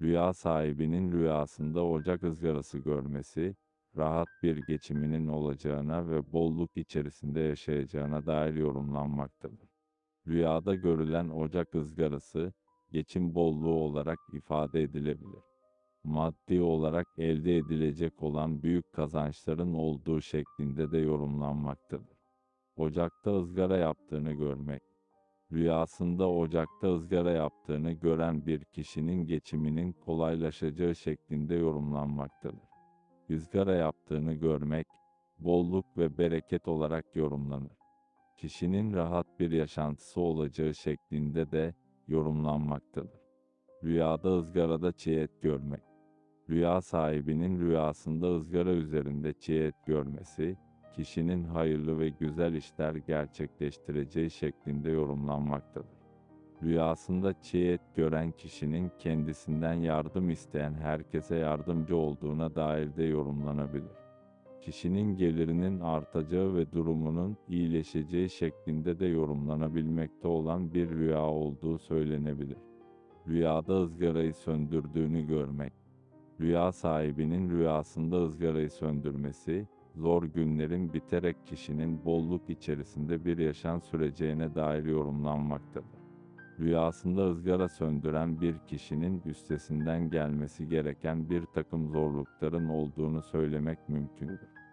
Rüya sahibinin rüyasında ocak ızgarası görmesi, rahat bir geçiminin olacağına ve bolluk içerisinde yaşayacağına dair yorumlanmaktadır. Rüyada görülen ocak ızgarası, geçim bolluğu olarak ifade edilebilir. Maddi olarak elde edilecek olan büyük kazançların olduğu şeklinde de yorumlanmaktadır. Ocakta ızgara yaptığını görmek, rüyasında ocakta ızgara yaptığını gören bir kişinin geçiminin kolaylaşacağı şeklinde yorumlanmaktadır. Izgara yaptığını görmek, bolluk ve bereket olarak yorumlanır. Kişinin rahat bir yaşantısı olacağı şeklinde de yorumlanmaktadır. Rüyada ızgarada çiğet görmek. Rüya sahibinin rüyasında ızgara üzerinde çiğet görmesi, kişinin hayırlı ve güzel işler gerçekleştireceği şeklinde yorumlanmaktadır. Rüyasında çiğet gören kişinin kendisinden yardım isteyen herkese yardımcı olduğuna dair de yorumlanabilir. Kişinin gelirinin artacağı ve durumunun iyileşeceği şeklinde de yorumlanabilmekte olan bir rüya olduğu söylenebilir. Rüyada ızgarayı söndürdüğünü görmek. Rüya sahibinin rüyasında ızgarayı söndürmesi, zor günlerin biterek kişinin bolluk içerisinde bir yaşam süreceğine dair yorumlanmaktadır. Rüyasında ızgara söndüren bir kişinin üstesinden gelmesi gereken bir takım zorlukların olduğunu söylemek mümkündür.